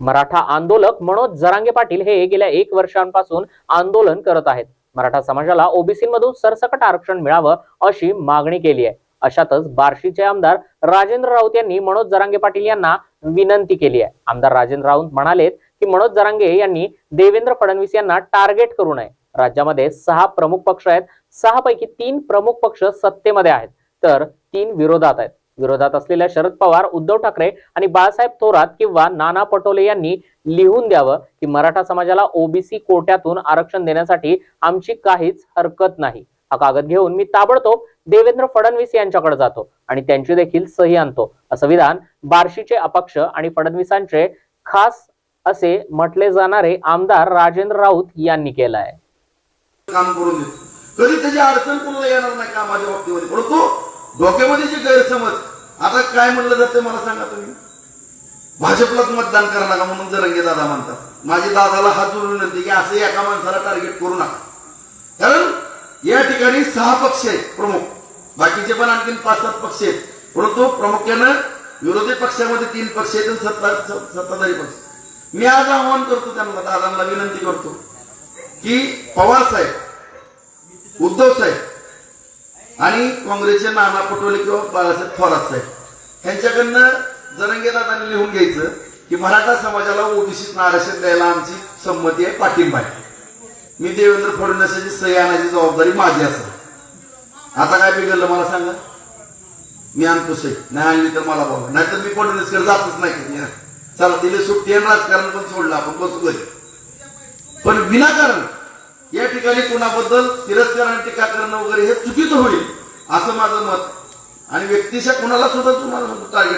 मराठा आंदोलक मनोज जरांगे पाटील हे गेल्या एक वर्षांपासून आंदोलन करत आहेत. मराठा समाजाला ओबीसीमधून सरसकट आरक्षण मिळावं अशी मागणी केली आहे. अशातच बार्शीचे आमदार राजेंद्र राऊत यांनी मनोज जरांगे पाटील यांना विनंती केली आहे. आमदार राजेंद्र राऊत म्हणालेत की मनोज जरांगे यांनी देवेंद्र फडणवीस यांना टार्गेट करू नये. राज्यामध्ये सहा प्रमुख पक्ष आहेत. सहा पैकी तीन प्रमुख पक्ष सत्तेमध्ये आहेत. तर तीन विरोधात आहेत. विरोधात असलेल्या शरद पवार उद्धव ठाकरे आणि बाळासाहेब थोरात किंवा नाना पटोले यांनी लिहून द्यावं की मराठा समाजाला ओबीसी कोट्यातून आरक्षण देण्यासाठी आमची काहीच हरकत नाही. हा कागद घेऊन मी ताबडतोब देवेंद्र फडणवीस यांच्याकडे जातो आणि त्यांची देखील सही आणतो. असं विधान बार्शीचे अपक्ष आणि फडणवीसांचे खास असे म्हटले जाणारे आमदार राजेंद्र राऊत यांनी केलं आहे काम करून कधी त्याची अडचण कोणाला येणार नाही कामाच्या बाबतीमध्ये? परंतु डोक्यामध्ये जे गैरसमज आता काय म्हणलं जातं मला सांगा तुम्ही? भाजपलाच मतदान करा नका म्हणून जरंगे दादा म्हणतात. माझे दादाला हात जोडून विनंती की असं एका माणसाला टार्गेट करू नका. कारण या ठिकाणी सहा पक्ष आहेत प्रमुख. बाकीचे पण आणखीन पाच सात पक्ष आहेत. परंतु प्रामुख्यानं विरोधी पक्षामध्ये तीन पक्ष आहेत आणि सत्ता सत्ताधारी पक्ष. मी आज आवाहन करतो त्यांना दादांना विनंती करतो की पवार साहेब उद्धव साहेब आणि काँग्रेसचे नाना पटोले किंवा बाळासाहेब थोरात साहेब. यांच्याकडनं जरंगे लिहून घ्यायचं की मराठा समाजाला ओबीसीत आरक्षण द्यायला आमची संमती आहे पाठिंबा आहे. मी देवेंद्र फडणवीसाची सही आणायची जबाबदारी माझी असेल. आता काय बिघडलं मला सांगा? मी आणतो सही नाही आणली तर मला बघा नाहीतर मी फडणवीसकडे जातच नाही कधी. चला तिला सुट्टी आणि राजकारण पण सोडलं आपण बसू घरी. पण विनाकारण या ठिकाणी कुणाबद्दल तिरस्कार आणि टीका करणं वगैरे हे चुकीचं होईल असं माझं मत. आणि व्यक्तिशा कुणाला सुद्धा तुम्हाला टार्गेट